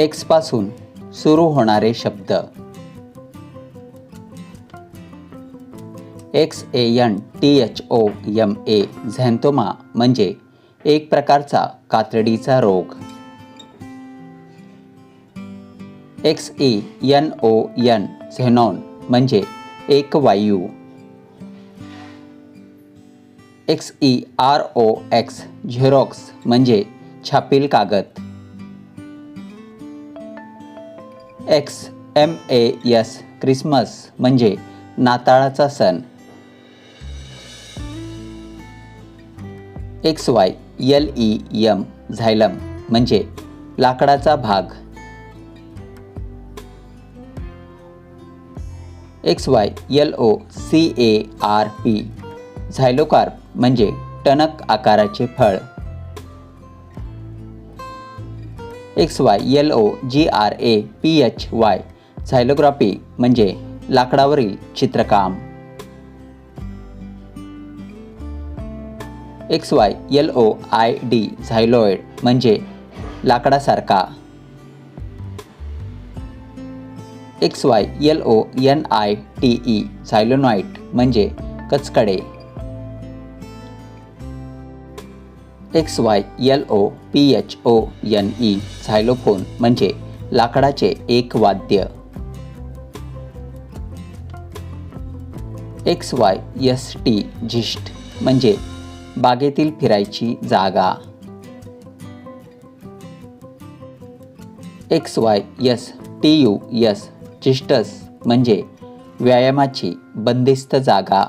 एक्सपासून सुरू होणारे शब्द. X A N T H O M A xanthoma म्हणजे एक प्रकारचा कातडीचा रोग. X E N O N xenon म्हणजे एक वायू. X E R O X Xerox म्हणजे छापील कागद. X M A S Christmas म्हणजे नाताळाचा सण. X Y L E M xylem म्हणजे लाकडाचा भाग. X Y L O C A R P xylocarp म्हणजे टणक आकाराचे फळ. X Y L O G R A P H Y xylography म्हणजे लाकडावरील चित्रकाम. X Y L O I D xyloid म्हणजे लाकडासारखा. X Y L O N I T E xylonite म्हणजे कचकडे. X Y L O P H O N E xylophone म्हणजे लाकडाचे एक वाद्य. X Y S T xyst म्हणजे बागेतील फिरायची जागा. X Y S T U S xystus म्हणजे व्यायामाची बंदिस्त जागा.